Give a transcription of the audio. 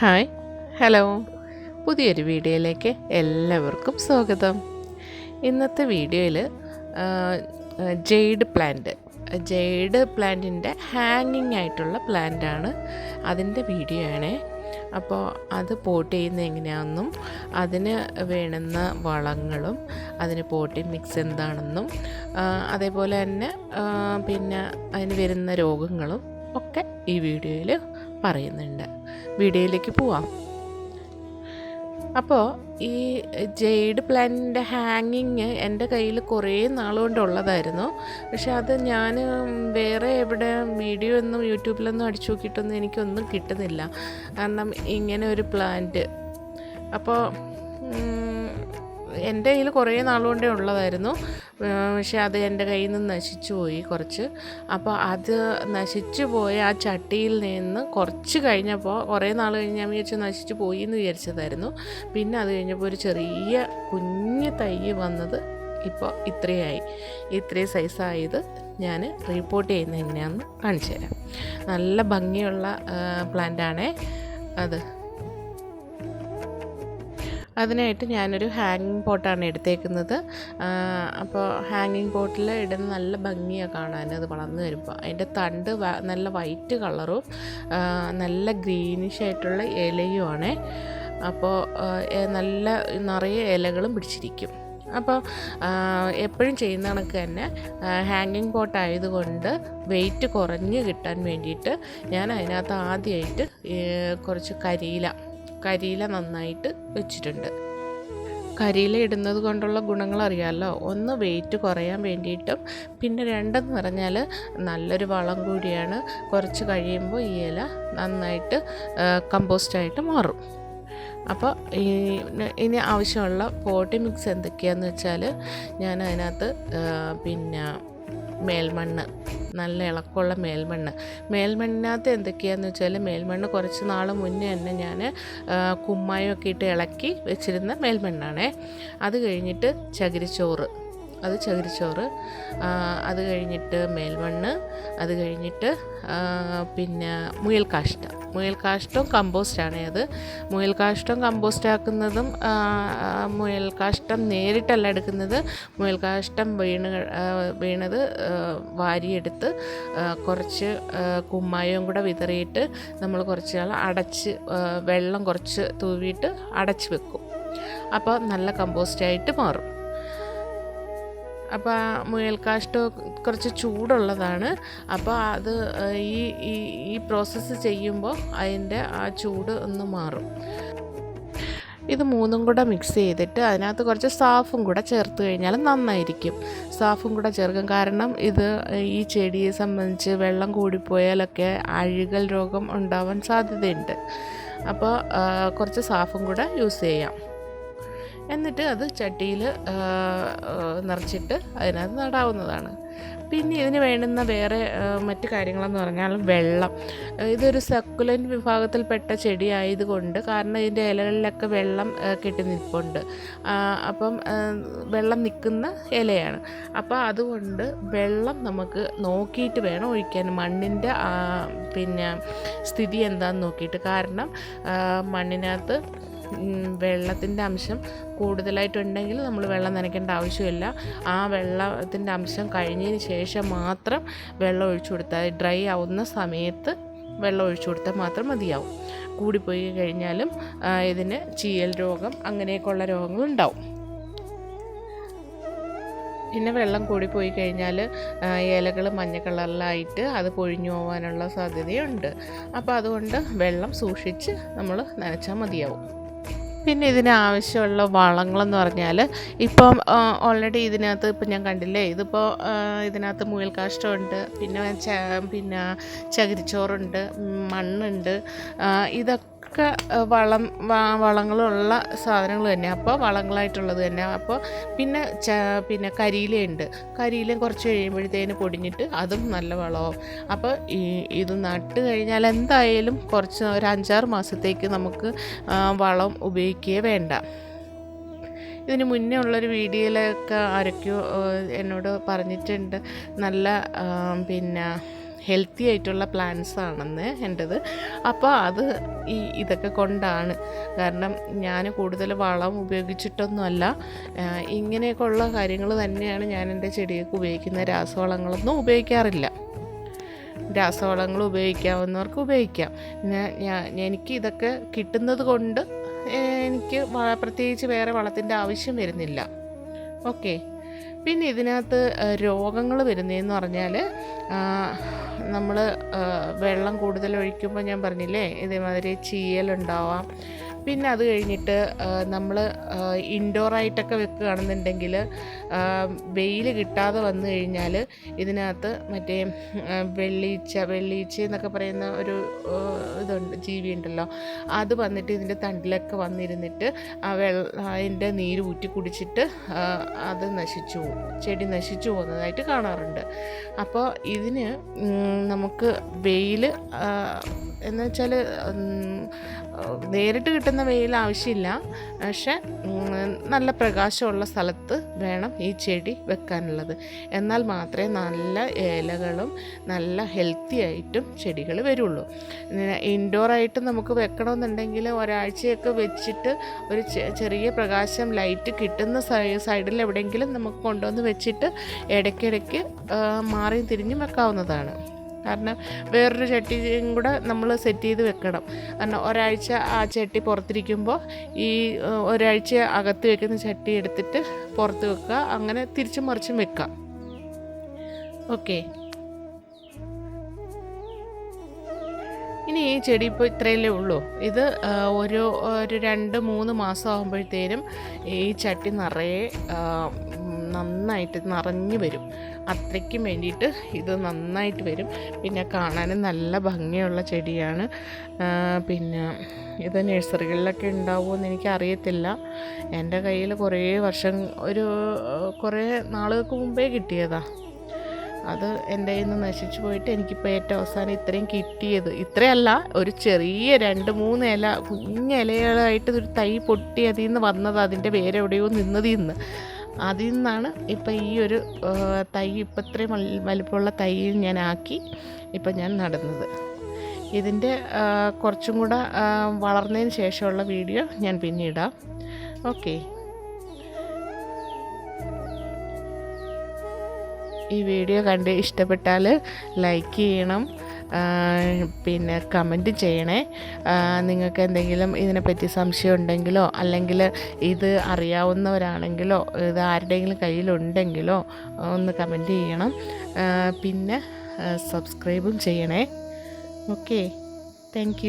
Hi hello. പുതിയൊരു വീഡിയോയിലേക്ക് എല്ലാവർക്കും സ്വാഗതം. ഇന്നത്തെ വീഡിയോയിൽ ജെയ്ഡ് പ്ലാന്റ്. ജെയ്ഡ് പ്ലാന്റിന്റെ ഹാങ്ങിങ് ആയിട്ടുള്ള പ്ലാന്റാണ് അതിന്റെ വീഡിയോ ആണേ. അപ്പോൾ അത് പോട്ട് ചെയ്യുന്ന എങ്ങനെയാണെന്നും അതിന് വേണ്ടുന്ന വളങ്ങളും അതിന് പോട്ടിംഗ് മിക്സ് എന്താണെന്നും അതേപോലെ തന്നെ പിന്നെ അതിന് വരുന്ന രോഗങ്ങളും ഒക്കെ ഈ വീഡിയോയിൽ പറയുന്നുണ്ട്. വീഡിയോയിലേക്ക് പോവാം. അപ്പോൾ ഈ ജെയ്ഡ് പ്ലാന്റിന്റെ ഹാങ്ങിങ് എന്റെ കയ്യിൽ കുറേ നാളുകൊണ്ടുള്ളതായിരുന്നു പക്ഷെ അത് ഞാൻ വേറെ എവിടെ വീഡിയോ ഒന്നും യൂട്യൂബിലൊന്നും അടിച്ചു നോക്കിയിട്ടൊന്നും എനിക്കൊന്നും കിട്ടുന്നില്ല. കാരണം ഇങ്ങനെ ഒരു പ്ലാന്റ്. അപ്പോൾ എന്റെ കയ്യിൽ കുറേ നാളുകൊണ്ടേ ഉള്ളതായിരുന്നു. പക്ഷേ അത് എന്റെ കയ്യിൽ നിന്ന് നശിച്ചു പോയി കുറച്ച്. അപ്പോൾ അത് നശിച്ചു പോയ ആ ചട്ടിയിൽ നിന്ന് കുറച്ച് കഴിഞ്ഞപ്പോൾ കുറേ നാൾ കഴിഞ്ഞ് ഞാൻ വിചാരിച്ചു നശിച്ചു പോയി എന്ന് വിചാരിച്ചതായിരുന്നു. പിന്നെ അത് കഴിഞ്ഞപ്പോൾ ഒരു ചെറിയ കുഞ്ഞ് തൈ വന്നത് ഇപ്പോൾ ഇത്രയായി. ഇത്രയും സൈസായത് ഞാൻ റിപ്പോർട്ട് ചെയ്യുന്നത് എങ്ങനെയാണെന്ന് കാണിച്ചു തരാം. നല്ല ഭംഗിയുള്ള പ്ലാന്റാണേ അത്. അതിനായിട്ട് ഞാനൊരു ഹാങ്ങിങ് പോട്ടാണ് എടുത്തേക്കുന്നത്. അപ്പോൾ ഹാങ്ങിങ് പോട്ടിൽ ഇടുന്ന നല്ല ഭംഗിയാണ് കാണാൻ. അത് വളർന്നു വരുമ്പോൾ അതിന്റെ തണ്ട് നല്ല വൈറ്റ് കളറും നല്ല ഗ്രീനിഷ് ആയിട്ടുള്ള ഇലയുമാണേ അപ്പോൾ നല്ല നിറയെ ഇലകളും പിടിച്ചിരിക്കും. അപ്പോൾ എപ്പോഴും ചെയ്യുന്ന കണക്ക് തന്നെ ഹാങ്ങിങ് പോട്ട് ആയതുകൊണ്ട് വെയിറ്റ് കുറഞ്ഞ് കിട്ടാൻ വേണ്ടിയിട്ട് ഞാൻ അതിനകത്ത് ആദ്യമായിട്ട് കുറച്ച് കരിയില കരിയില നന്നായിട്ട് വെച്ചിട്ടുണ്ട്. കരിയില ഇടുന്നത് കൊണ്ടുള്ള ഗുണങ്ങൾ അറിയാമല്ലോ ഒന്ന് വെയിറ്റ് കുറയാൻ വേണ്ടിയിട്ടും പിന്നെ രണ്ടെന്ന് പറഞ്ഞാൽ നല്ലൊരു വളം കൂടിയാണ്. കുറച്ച് കഴിയുമ്പോൾ ഈ ഇല നന്നായിട്ട് കമ്പോസ്റ്റായിട്ട് മാറും. അപ്പോൾ ഈ ഇനി ആവശ്യമുള്ള പോട്ടി മിക്സ് എന്തൊക്കെയാണെന്ന് വെച്ചാൽ ഞാൻ അതിനകത്ത് പിന്നെ മേൽമണ്ണ്. നല്ല ഇളക്കമുള്ള മേൽമണ്ണ്. മേൽമണ്ണിനകത്ത് എന്തൊക്കെയാണെന്ന് വെച്ചാൽ മേൽമണ്ണ് കുറച്ച് നാൾ മുന്നേ തന്നെ ഞാൻ കുമ്മായമൊക്കെ ഇട്ട് ഇളക്കി വെച്ചിരുന്ന മേൽമണ്ണാണേ. അത് കഴിഞ്ഞിട്ട് ചകിരിച്ചോറ്. അത് ചകിരിച്ചോറ് അത് കഴിഞ്ഞിട്ട് മേൽമണ്ണ് അത് കഴിഞ്ഞിട്ട് പിന്നെ മുയൽ കാഷ്ടം. മുയൽ കാഷ്ടവും കമ്പോസ്റ്റാണ് അത് മുയൽ കാഷ്ടം കമ്പോസ്റ്റ് ആക്കുന്നതും മുയൽ കാഷ്ടം നേരിട്ടല്ല എടുക്കുന്നത്. മുയൽ കാഷ്ടം വീണ് വീണത് വാരിയെടുത്ത് കുറച്ച് കുമ്മായവും കൂടെ വിതറിയിട്ട് നമ്മൾ കുറച്ച് നാൾ അടച്ച് വെള്ളം കുറച്ച് തൂവിയിട്ട് അടച്ച് വെക്കും. അപ്പോൾ നല്ല കമ്പോസ്റ്റായിട്ട് മാറും. അപ്പോൾ ആ മുയൽ കാഷ്ടം കുറച്ച് ചൂടുള്ളതാണ്. അപ്പോൾ അത് ഈ ഈ പ്രോസസ്സ് ചെയ്യുമ്പോൾ അതിന്റെ ആ ചൂട് ഒന്ന് മാറും. ഇത് മൂന്നും കൂടെ മിക്സ് ചെയ്തിട്ട് അതിനകത്ത് കുറച്ച് സാഫും കൂടെ ചേർത്ത് കഴിഞ്ഞാൽ നന്നായിരിക്കും. സാഫും കൂടെ ചേർക്കും. കാരണം ഇത് ഈ ചെടിയെ സംബന്ധിച്ച് വെള്ളം കൂടിപ്പോയാലൊക്കെ അഴുകൽ രോഗം ഉണ്ടാവാൻ സാധ്യതയുണ്ട്. അപ്പോൾ കുറച്ച് സാഫും കൂടെ യൂസ് ചെയ്യാം. എന്നിട്ട് അത് ചട്ടിയിൽ നിറച്ചിട്ട് അതിനകത്ത് നടാവുന്നതാണ്. പിന്നെ ഇതിന് വേണ്ടുന്ന വേറെ മറ്റു കാര്യങ്ങളെന്ന് പറഞ്ഞാൽ വെള്ളം. ഇതൊരു സക്കുലന്റ് വിഭാഗത്തിൽപ്പെട്ട ചെടിയായതുകൊണ്ട് കാരണം ഇതിന്റെ ഇലകളിലൊക്കെ വെള്ളം കെട്ടി നിൽപ്പുണ്ട്. അപ്പം വെള്ളം നിൽക്കുന്ന ഇലയാണ്. അപ്പോൾ അതുകൊണ്ട് വെള്ളം നമുക്ക് നോക്കിയിട്ട് വേണം ഒഴിക്കാൻ. മണ്ണിന്റെ പിന്നെ സ്ഥിതി എന്താണെന്ന് നോക്കിയിട്ട്. കാരണം മണ്ണിനകത്ത് വെള്ളത്തിന്റെ അംശം കൂടുതലായിട്ടുണ്ടെങ്കിൽ നമ്മൾ വെള്ളം നനയ്ക്കേണ്ട ആവശ്യമില്ല. ആ വെള്ളത്തിന്റെ അംശം കഴിഞ്ഞതിന് ശേഷം മാത്രം വെള്ളം ഒഴിച്ചു കൊടുത്താൽ ഡ്രൈ ആവുന്ന സമയത്ത് വെള്ളം ഒഴിച്ചു കൊടുത്താൽ മാത്രം മതിയാവും. കൂടിപ്പോയി കഴിഞ്ഞാലും ഇതിന് ചീയൽ രോഗം അങ്ങനെയൊക്കെയുള്ള രോഗങ്ങളുണ്ടാവും പിന്നെ വെള്ളം കൂടിപ്പോയി കഴിഞ്ഞാൽ ഇലകൾ മഞ്ഞ കളറിലായിട്ട് അത് പൊഴിഞ്ഞു പോകാനുള്ള സാധ്യതയുണ്ട്. അപ്പോൾ അതുകൊണ്ട് വെള്ളം സൂക്ഷിച്ച് നമ്മൾ നനച്ചാൽ മതിയാവും. പിന്നെ ഇതിന് ആവശ്യമുള്ള വളങ്ങളെന്ന് പറഞ്ഞാൽ ഇപ്പം ഓൾറെഡി ഇതിനകത്ത് ഇപ്പം ഞാൻ കണ്ടില്ലേ ഇതിപ്പോൾ ഇതിനകത്ത് മുയൽ കാഷ്ടമുണ്ട് പിന്നെ പിന്നെ ചകിരിച്ചോറുണ്ട് മണ്ണുണ്ട് ഇതൊക്കെ ആ, വളം വളങ്ങളുള്ള സാധനങ്ങൾ തന്നെ അപ്പോൾ വളങ്ങളായിട്ടുള്ളത് തന്നെ അപ്പോൾ പിന്നെ ച പിന്നെ കരിയിലുണ്ട് കരിയിലും കുറച്ച് കഴിയുമ്പോഴത്തേന് പൊടിഞ്ഞിട്ട് അതും നല്ല വളമാവും അപ്പോൾ ഈ ഇത് നട്ട് കഴിഞ്ഞാൽ എന്തായാലും കുറച്ച് ഒരു അഞ്ചാറ് മാസത്തേക്ക് നമുക്ക് വളം ഉപയോഗിക്കുകയേ വേണ്ട. ഇതിന് മുന്നേ ഉള്ളൊരു വീഡിയോയിലൊക്കെ ആരൊക്കെയോ എന്നോട് പറഞ്ഞിട്ടുണ്ട്. നല്ല പിന്നെ ഹെൽത്തി ആയിട്ടുള്ള പ്ലാന്റ്സ് ആണെന്ന് എന്റെത് അപ്പോൾ അത് ഈ ഇതൊക്കെ കൊണ്ടാണ്. കാരണം ഞാൻ കൂടുതൽ വളം ഉപയോഗിച്ചിട്ടൊന്നുമല്ല. ഇങ്ങനെയൊക്കെ ഉള്ള കാര്യങ്ങൾ തന്നെയാണ് ഞാൻ എന്റെ ചെടിയൊക്കെ ഉപയോഗിക്കുന്ന രാസവളങ്ങളൊന്നും ഉപയോഗിക്കാറില്ല. രാസവളങ്ങൾ ഉപയോഗിക്കാവുന്നവർക്ക് ഉപയോഗിക്കാം. ഞാൻ എനിക്ക് ഇതൊക്കെ കിട്ടുന്നത് കൊണ്ട് എനിക്ക് പ്രത്യേകിച്ച് വേറെ വളത്തിന്റെ ആവശ്യം വരുന്നില്ല. ഓക്കെ. പിന്നെ ഇതിനകത്ത് രോഗങ്ങൾ വരുന്നതെന്ന് പറഞ്ഞാൽ നമ്മൾ വെള്ളം കൂടുതൽ ഒഴിക്കുമ്പോൾ ഞാൻ പറഞ്ഞില്ലേ ഇതേമാതിരി ചീയലുണ്ടാവാം. പിന്നെ അത് കഴിഞ്ഞിട്ട് നമ്മൾ ഇൻഡോറായിട്ടൊക്കെ വെക്കുകയാണെന്നുണ്ടെങ്കിൽ വെയിൽ കിട്ടാതെ വന്നു കഴിഞ്ഞാൽ ഇതിനകത്ത് മറ്റേ വെള്ളീച്ച വെള്ളീച്ച എന്നൊക്കെ പറയുന്ന ഒരു ഇതുണ്ട് ജീവി ഉണ്ടല്ലോ അത് വന്നിട്ട് ഇതിന്റെ തണ്ടിലൊക്കെ വന്നിരുന്നിട്ട് ആ വെള്ള അതിന്റെ നീര് ഊറ്റി കുടിച്ചിട്ട് അത് നശിച്ചു പോകും. ചെടി നശിച്ചു പോകുന്നതായിട്ട് കാണാറുണ്ട്. അപ്പോൾ ഇതിന് നമുക്ക് വെയിൽ എന്ന് വെച്ചാൽ നേരിട്ട് കിട്ടുന്ന വെയിൽ ആവശ്യമില്ല. പക്ഷെ നല്ല പ്രകാശമുള്ള സ്ഥലത്ത് വേണം ഈ ചെടി വെക്കാനുള്ളത്. എന്നാൽ മാത്രമേ നല്ല ഇലകളും നല്ല ഹെൽത്തി ആയിട്ടും ചെടികൾ വരുള്ളൂ. ഇൻഡോറായിട്ട് നമുക്ക് വെക്കണമെന്നുണ്ടെങ്കിൽ ഒരാഴ്ചയൊക്കെ വെച്ചിട്ട് ഒരു ചെറിയ പ്രകാശം ലൈറ്റ് കിട്ടുന്ന സൈഡിൽ എവിടെയെങ്കിലും നമുക്ക് കൊണ്ടുവന്ന് വെച്ചിട്ട് ഇടയ്ക്കിടയ്ക്ക് മാറിയും തിരിഞ്ഞും വെക്കാവുന്നതാണ്. കാരണം വേറൊരു ചട്ടിയും കൂടെ നമ്മൾ സെറ്റ് ചെയ്ത് വെക്കണം. കാരണം ഒരാഴ്ച ആ ചട്ടി പുറത്തിരിക്കുമ്പോൾ ഈ ഒരാഴ്ച അകത്ത് വെക്കുന്ന ചട്ടി എടുത്തിട്ട് പുറത്ത് വെക്കുക. അങ്ങനെ തിരിച്ചും മറിച്ചും വെക്കാം ഓക്കെ. ഇനി ഈ ചെടി ഇപ്പോൾ ഇത്രയല്ലേ ഉള്ളൂ. ഇത് ഒരു ഒരു രണ്ട് മൂന്ന് മാസം ആകുമ്പോഴത്തേനും ഈ ചട്ടി നിറയെ നന്നായിട്ട് നിറഞ്ഞു വരും. അത്രയ്ക്കും വേണ്ടിയിട്ട് ഇത് നന്നായിട്ട് വരും. പിന്നെ കാണാനും നല്ല ഭംഗിയുള്ള ചെടിയാണ്. പിന്നെ ഇത് നഴ്സറികളിലൊക്കെ ഉണ്ടാവുമെന്ന് എനിക്ക് അറിയത്തില്ല എന്റെ കയ്യിൽ കുറേ വർഷം ഒരു കുറേ നാളുകൾക്ക് മുമ്പേ കിട്ടിയതാ. അത് എന്റെ കയ്യിൽ നിന്ന് നശിച്ചു പോയിട്ട് എനിക്കിപ്പോൾ ഏറ്റവും അവസാനം ഇത്രയും കിട്ടിയത്. ഇത്രയല്ല ഒരു ചെറിയ രണ്ട് മൂന്ന് ഇല കുഞ്ഞ ഇലകളായിട്ട് ഒരു തൈ പൊട്ടി അതിൽ നിന്ന് വന്നത്. അതിന്റെ വേരെവിടെയോ നിന്നതിൽ നിന്ന് അതിൽ നിന്നാണ് ഇപ്പം ഈ ഒരു തൈ ഇപ്പം ഇത്രയും വലിപ്പമുള്ള തൈ ഞാൻ ആക്കി ഇപ്പം ഞാൻ നടുന്നത്. ഇതിന്റെ കുറച്ചും കൂടെ വളർന്നതിന് ശേഷമുള്ള വീഡിയോ ഞാൻ പിന്നീടാം ഓക്കെ. ഈ വീഡിയോ കണ്ട് ഇഷ്ടപ്പെട്ടാൽ ലൈക്ക് ചെയ്യണം. പിന്നെ കമന്റ് ചെയ്യണേ. നിങ്ങൾക്ക് എന്തെങ്കിലും ഇതിനെപ്പറ്റി സംശയം ഉണ്ടെങ്കിലോ അല്ലെങ്കിൽ ഇത് അറിയാവുന്നവരാണെങ്കിലോ ഇത് ആരുടെയെങ്കിലും കയ്യിലുണ്ടെങ്കിലോ ഒന്ന് കമന്റ് ചെയ്യണം. പിന്നെ സബ്സ്ക്രൈബും ചെയ്യണേ. Okay thank